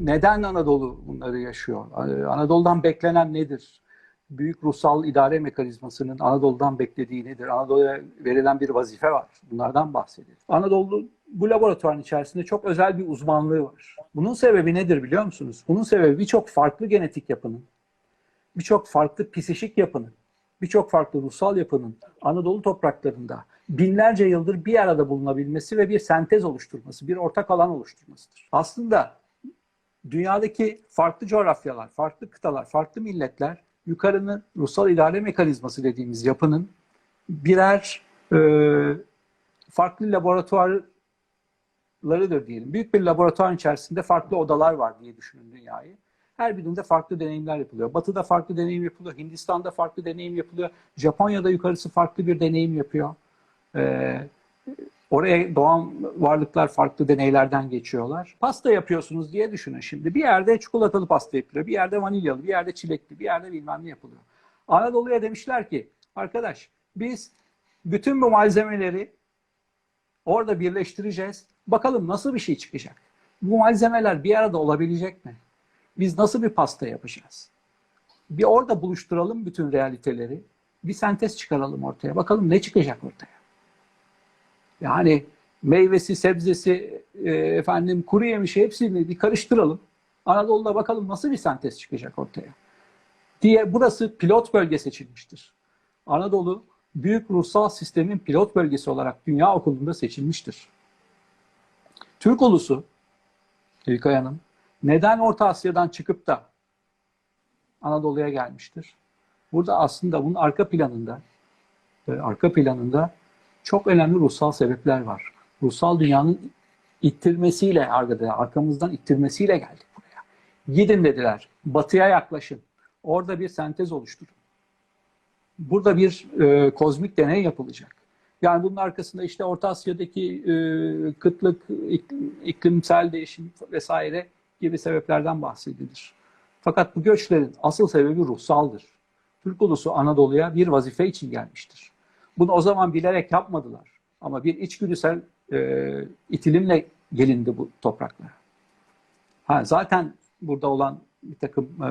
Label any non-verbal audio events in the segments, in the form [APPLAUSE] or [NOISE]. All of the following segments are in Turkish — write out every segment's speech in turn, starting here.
neden Anadolu bunları yaşıyor? Ee, Anadolu'dan beklenen nedir? Büyük ruhsal idare mekanizmasının Anadolu'dan beklediği nedir? Anadolu'ya verilen bir vazife var. Bunlardan bahsedelim. Anadolu bu laboratuvarın içerisinde çok özel bir uzmanlığı var. Bunun sebebi nedir biliyor musunuz? Bunun sebebi birçok farklı genetik yapının, birçok farklı psişik yapının, birçok farklı ruhsal yapının Anadolu topraklarında binlerce yıldır bir arada bulunabilmesi ve bir sentez oluşturması, bir ortak alan oluşturmasıdır. Aslında dünyadaki farklı coğrafyalar, farklı kıtalar, farklı milletler yukarının ruhsal idare mekanizması dediğimiz yapının birer e, farklı laboratuvarlarıdır diyelim. Büyük bir laboratuvar içerisinde farklı odalar var diye düşünün dünyayı. Her birinde farklı deneyimler yapılıyor. Batı'da farklı deneyim yapılıyor, Hindistan'da farklı deneyim yapılıyor, Japonya'da yukarısı farklı bir deneyim yapıyor. Ee, oraya doğan varlıklar farklı deneylerden geçiyorlar. Pasta yapıyorsunuz diye düşünün şimdi. Bir yerde çikolatalı pasta yapılıyor, bir yerde vanilyalı, bir yerde çilekli, bir yerde bilmem ne yapılıyor. Anadolu'ya demişler ki, arkadaş biz bütün bu malzemeleri orada birleştireceğiz. Bakalım nasıl bir şey çıkacak? Bu malzemeler bir arada olabilecek mi? Biz nasıl bir pasta yapacağız? Bir orada buluşturalım bütün realiteleri. Bir sentez çıkaralım ortaya. Bakalım ne çıkacak ortaya? Yani meyvesi, sebzesi, e, efendim kuru yemişi hepsini bir karıştıralım. Anadolu'da bakalım nasıl bir sentez çıkacak ortaya. Diye burası pilot bölge seçilmiştir. Anadolu büyük ruhsal sistemin pilot bölgesi olarak dünya okulunda seçilmiştir. Türk ulusu İlkay Hanım neden Orta Asya'dan çıkıp da Anadolu'ya gelmiştir? Burada aslında bunun arka planında e, arka planında çok önemli ruhsal sebepler var. Ruhsal dünyanın ittirmesiyle arkada, arkamızdan ittirmesiyle geldik buraya. Gidin dediler. Batıya yaklaşın. Orada bir sentez oluşturun. Burada bir e, kozmik deney yapılacak. Yani bunun arkasında işte Orta Asya'daki e, kıtlık, iklimsel değişim vesaire gibi sebeplerden bahsedilir. Fakat bu göçlerin asıl sebebi ruhsaldır. Türk ulusu Anadolu'ya bir vazife için gelmiştir. Bunu o zaman bilerek yapmadılar. Ama bir içgüdüsel e, itilimle gelindi bu topraklara. Ha, zaten burada olan bir takım e,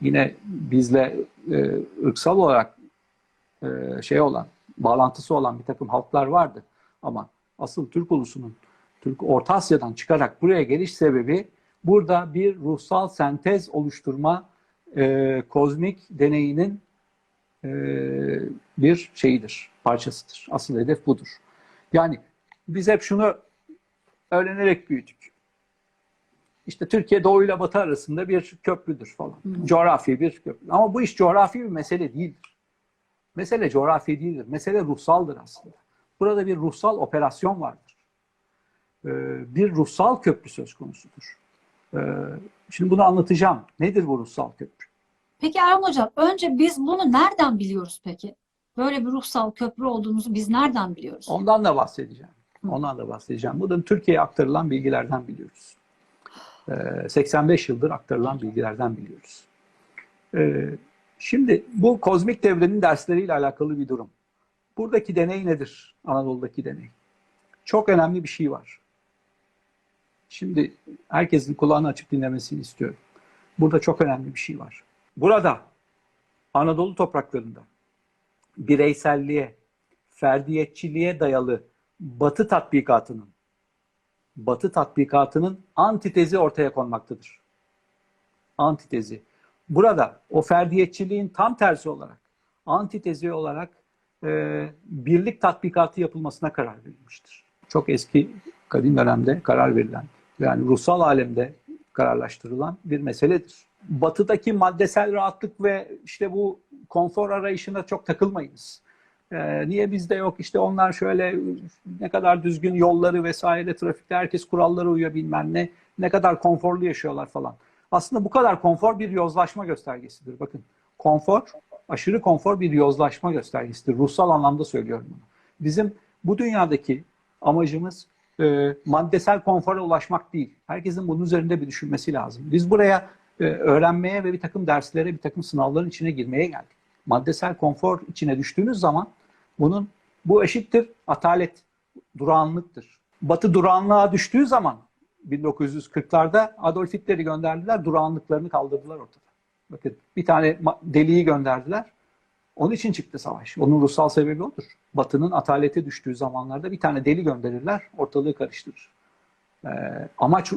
yine bizle e, ırksal olarak e, şey olan, bağlantısı olan bir takım halklar vardı. Ama asıl Türk ulusunun Türk Orta Asya'dan çıkarak buraya geliş sebebi burada bir ruhsal sentez oluşturma e, kozmik deneyinin bir şeyidir, parçasıdır. Asıl hedef budur. Yani biz hep şunu öğrenerek büyüdük. İşte Türkiye Doğu ile Batı arasında bir köprüdür falan. Hı. Coğrafi bir köprü. Ama bu iş coğrafi bir mesele değildir. Mesele coğrafi değildir. Mesele ruhsaldır aslında. Burada bir ruhsal operasyon vardır. Ee, bir ruhsal köprü söz konusudur. Ee, şimdi bunu anlatacağım. Nedir bu ruhsal köprü? Peki Erhan Hocam, önce biz bunu nereden biliyoruz peki? Böyle bir ruhsal köprü olduğumuzu biz nereden biliyoruz? Ondan da bahsedeceğim. Ondan da bahsedeceğim. Bunu Türkiye'ye aktarılan bilgilerden biliyoruz. 85 ee, yıldır aktarılan bilgilerden biliyoruz. Ee, şimdi bu kozmik devrenin dersleriyle alakalı bir durum. Buradaki deney nedir? Anadolu'daki deney. Çok önemli bir şey var. Şimdi herkesin kulağını açıp dinlemesini istiyorum. Burada çok önemli bir şey var. Burada Anadolu topraklarında bireyselliğe, ferdiyetçiliğe dayalı Batı tatbikatının Batı tatbikatının antitezi ortaya konmaktadır. Antitezi. Burada o ferdiyetçiliğin tam tersi olarak, antitezi olarak e, birlik tatbikatı yapılmasına karar verilmiştir. Çok eski kadim dönemde karar verilen, yani ruhsal alemde kararlaştırılan bir meseledir. Batıdaki maddesel rahatlık ve işte bu konfor arayışına çok takılmayınız. Ee, niye bizde yok işte onlar şöyle ne kadar düzgün yolları vesaire trafikte herkes kurallara uyuyor bilmem ne ne kadar konforlu yaşıyorlar falan. Aslında bu kadar konfor bir yozlaşma göstergesidir. Bakın konfor aşırı konfor bir yozlaşma göstergesidir. Ruhsal anlamda söylüyorum bunu. Bizim bu dünyadaki amacımız e, maddesel konfora ulaşmak değil. Herkesin bunun üzerinde bir düşünmesi lazım. Biz buraya öğrenmeye ve bir takım derslere, bir takım sınavların içine girmeye geldik. Maddesel konfor içine düştüğünüz zaman bunun bu eşittir atalet, durağanlıktır. Batı durağanlığa düştüğü zaman 1940'larda Adolf Hitler'i gönderdiler, durağanlıklarını kaldırdılar ortada. Bakın bir tane deliği gönderdiler. Onun için çıktı savaş. Onun ruhsal sebebi odur. Batı'nın atalete düştüğü zamanlarda bir tane deli gönderirler, ortalığı karıştırır. Ee, amaç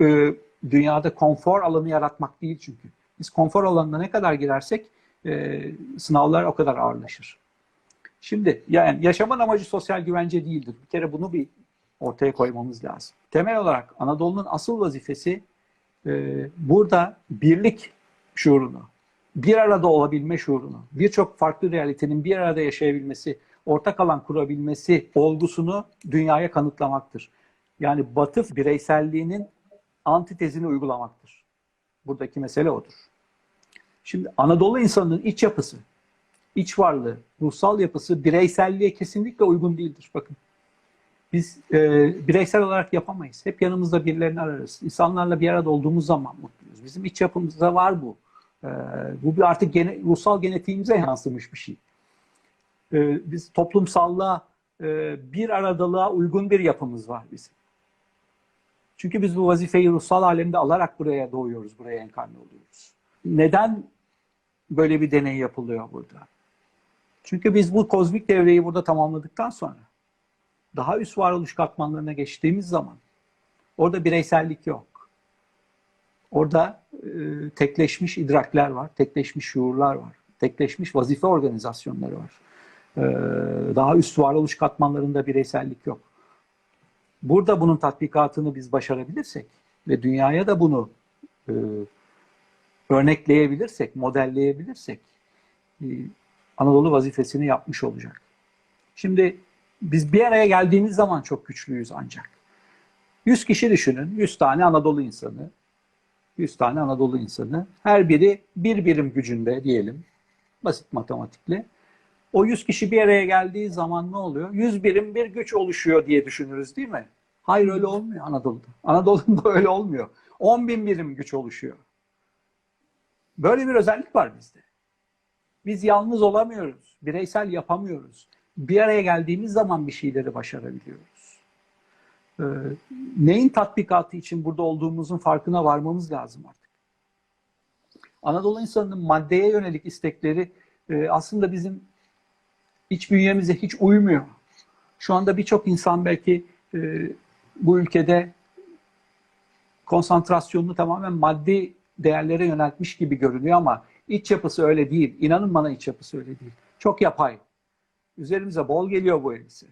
e, dünyada konfor alanı yaratmak değil çünkü. Biz konfor alanına ne kadar girersek e, sınavlar o kadar ağırlaşır. Şimdi yani yaşamın amacı sosyal güvence değildir. Bir kere bunu bir ortaya koymamız lazım. Temel olarak Anadolu'nun asıl vazifesi e, burada birlik şuurunu, bir arada olabilme şuurunu, birçok farklı realitenin bir arada yaşayabilmesi, ortak alan kurabilmesi olgusunu dünyaya kanıtlamaktır. Yani Batı bireyselliğinin antitezini uygulamaktır. Buradaki mesele odur. Şimdi Anadolu insanının iç yapısı, iç varlığı, ruhsal yapısı bireyselliğe kesinlikle uygun değildir. Bakın biz e, bireysel olarak yapamayız. Hep yanımızda birilerini ararız. İnsanlarla bir arada olduğumuz zaman mutluyuz. Bizim iç yapımızda var bu. E, bu bir artık gene, ruhsal genetiğimize yansımış bir şey. E, biz toplumsallığa, e, bir aradalığa uygun bir yapımız var bizim. Çünkü biz bu vazifeyi ruhsal alemde alarak buraya doğuyoruz, buraya enkarne oluyoruz. Neden böyle bir deney yapılıyor burada? Çünkü biz bu kozmik devreyi burada tamamladıktan sonra daha üst varoluş katmanlarına geçtiğimiz zaman orada bireysellik yok. Orada e, tekleşmiş idrakler var, tekleşmiş şuurlar var, tekleşmiş vazife organizasyonları var. E, daha üst varoluş katmanlarında bireysellik yok. Burada bunun tatbikatını biz başarabilirsek ve dünyaya da bunu e, örnekleyebilirsek, modelleyebilirsek e, Anadolu vazifesini yapmış olacak. Şimdi biz bir araya geldiğimiz zaman çok güçlüyüz ancak. 100 kişi düşünün, 100 tane Anadolu insanı, 100 tane Anadolu insanı, her biri bir birim gücünde diyelim, basit matematikle. O 100 kişi bir araya geldiği zaman ne oluyor? 100 birim bir güç oluşuyor diye düşünürüz değil mi? Hayır öyle olmuyor Anadolu'da. Anadolu'da [LAUGHS] öyle olmuyor. 10 bin birim güç oluşuyor. Böyle bir özellik var bizde. Biz yalnız olamıyoruz. Bireysel yapamıyoruz. Bir araya geldiğimiz zaman bir şeyleri başarabiliyoruz. Ee, neyin tatbikatı için burada olduğumuzun farkına varmamız lazım artık. Anadolu insanının maddeye yönelik istekleri e, aslında bizim iç bünyemize hiç uymuyor. Şu anda birçok insan belki e, bu ülkede konsantrasyonunu tamamen maddi değerlere yöneltmiş gibi görünüyor ama iç yapısı öyle değil. İnanın bana iç yapısı öyle değil. Çok yapay. Üzerimize bol geliyor bu elbise.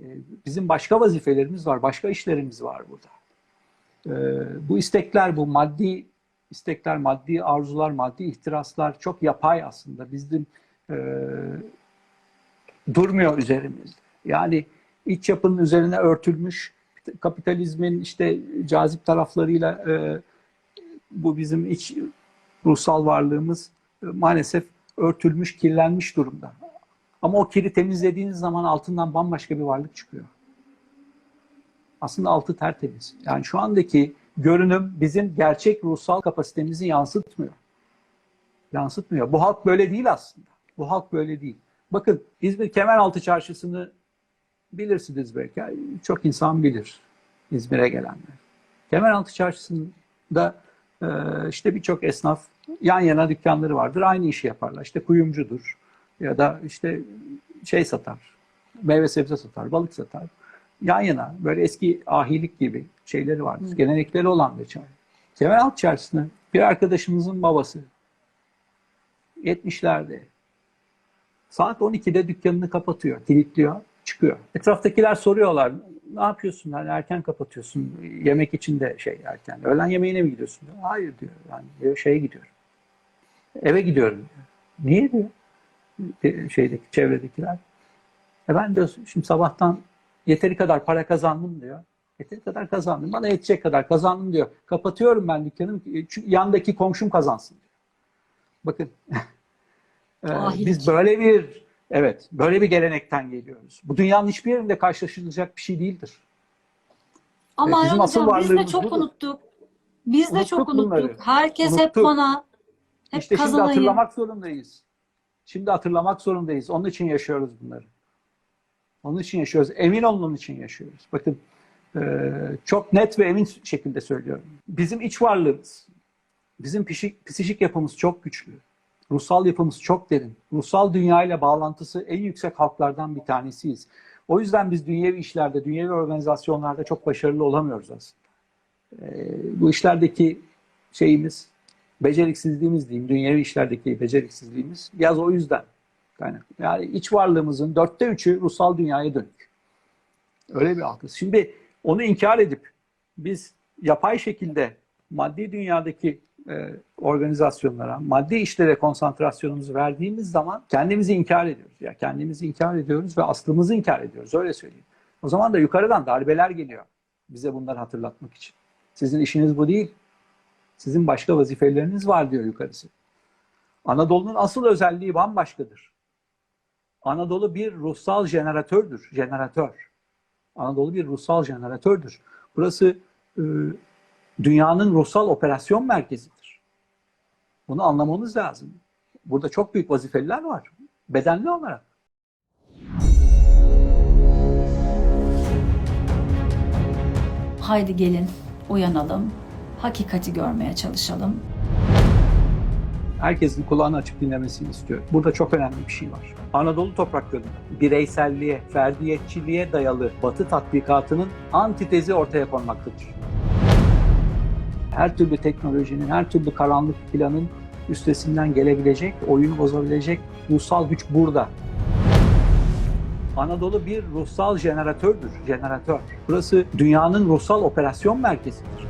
Ee, Bizim başka vazifelerimiz var, başka işlerimiz var burada. Ee, Bu istekler, bu maddi istekler, maddi arzular, maddi ihtiraslar çok yapay aslında. Bizim e, durmuyor üzerimizde. Yani iç yapının üzerine örtülmüş kapitalizmin işte cazip taraflarıyla e, bu bizim iç ruhsal varlığımız e, maalesef örtülmüş, kirlenmiş durumda. Ama o kiri temizlediğiniz zaman altından bambaşka bir varlık çıkıyor. Aslında altı tertemiz. Yani şu andaki görünüm bizim gerçek ruhsal kapasitemizi yansıtmıyor. Yansıtmıyor. Bu halk böyle değil aslında. Bu halk böyle değil. Bakın İzmir Kemeraltı Çarşısı'nı bilirsiniz belki. Çok insan bilir İzmir'e gelenler. Kemeraltı Çarşısı'nda e, işte birçok esnaf yan yana dükkanları vardır. Aynı işi yaparlar. İşte kuyumcudur ya da işte şey satar, meyve sebze satar, balık satar. Yan yana böyle eski ahilik gibi şeyleri vardır. Gelenekleri olan bir çay. Kemeraltı Çarşısı'nı bir arkadaşımızın babası 70'lerde saat 12'de dükkanını kapatıyor, kilitliyor, çıkıyor. Etraftakiler soruyorlar ne yapıyorsun? Hani erken kapatıyorsun. Yemek için de şey erken. Öğlen yemeğine mi gidiyorsun? Diyor. Hayır diyor. Yani diyor, şeye gidiyorum. Eve gidiyorum diyor. Niye diyor? E, Şeydeki çevredekiler. E ben diyor şimdi sabahtan yeteri kadar para kazandım diyor. Yeteri kadar kazandım. Bana yetecek kadar kazandım diyor. Kapatıyorum ben dükkanımı. Çünkü yandaki komşum kazansın diyor. Bakın. E, Ahilik. biz böyle bir evet böyle bir gelenekten geliyoruz. Bu dünyanın hiçbir yerinde karşılaşılacak bir şey değildir. Ama bizim asıl hocam biz de çok budur. unuttuk. Biz de Unuttuk çok unuttuk. bunları. Herkes hep Unuttuk. bana, hep işte şimdi kazanayım. hatırlamak zorundayız. Şimdi hatırlamak zorundayız. Onun için yaşıyoruz bunları. Onun için yaşıyoruz. Emin olun onun için yaşıyoruz. Bakın e, Ee, çok net ve emin şekilde söylüyorum. Bizim iç varlığımız, bizim psişik, psişik yapımız çok güçlü. Ruhsal yapımız çok derin. Ruhsal dünya ile bağlantısı en yüksek halklardan bir tanesiyiz. O yüzden biz dünyevi işlerde, dünyevi organizasyonlarda çok başarılı olamıyoruz aslında. Ee, bu işlerdeki şeyimiz, beceriksizliğimiz diyeyim, dünyevi işlerdeki beceriksizliğimiz biraz o yüzden kaynaklı. Yani iç varlığımızın dörtte üçü ruhsal dünyaya dönük. Öyle bir algı. Şimdi onu inkar edip biz yapay şekilde maddi dünyadaki organizasyonlara, maddi işlere konsantrasyonumuzu verdiğimiz zaman kendimizi inkar ediyoruz. Ya kendimizi inkar ediyoruz ve aslımızı inkar ediyoruz. Öyle söyleyeyim. O zaman da yukarıdan darbeler geliyor bize bunları hatırlatmak için. Sizin işiniz bu değil. Sizin başka vazifeleriniz var diyor yukarısı. Anadolu'nun asıl özelliği bambaşkadır. Anadolu bir ruhsal jeneratördür. Jeneratör. Anadolu bir ruhsal jeneratördür. Burası e, dünyanın ruhsal operasyon merkezidir. Bunu anlamamız lazım. Burada çok büyük vazifeliler var. Bedenli olarak. Haydi gelin uyanalım, hakikati görmeye çalışalım. Herkesin kulağını açıp dinlemesini istiyorum. Burada çok önemli bir şey var. Anadolu topraklarında bireyselliğe, ferdiyetçiliğe dayalı Batı tatbikatının antitezi ortaya konmaktadır. Her türlü teknolojinin, her türlü karanlık planın üstesinden gelebilecek, oyunu bozabilecek ruhsal güç burada. Anadolu bir ruhsal jeneratördür, jeneratör. Burası dünyanın ruhsal operasyon merkezidir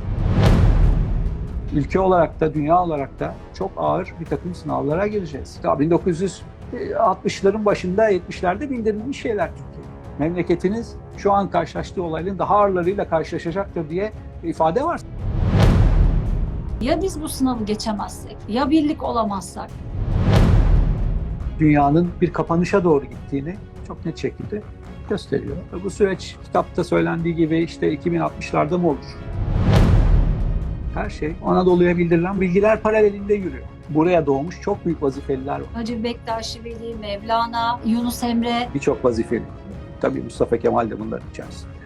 ülke olarak da dünya olarak da çok ağır bir takım sınavlara gireceğiz. Ya 1960'ların başında 70'lerde bildirilmiş şeyler Türkiye. Memleketiniz şu an karşılaştığı olayların daha ağırlarıyla karşılaşacaktır diye ifade var. Ya biz bu sınavı geçemezsek, ya birlik olamazsak, Dünyanın bir kapanışa doğru gittiğini çok net şekilde gösteriyor. Bu süreç kitapta söylendiği gibi işte 2060'larda mı olur? Her şey Anadolu'ya bildirilen bilgiler paralelinde yürüyor. Buraya doğmuş çok büyük vazifeliler var. Hacı Bektaşi Veli, Mevlana, Yunus Emre, Birçok vazifeli. Tabii Mustafa Kemal de bunların içerisinde.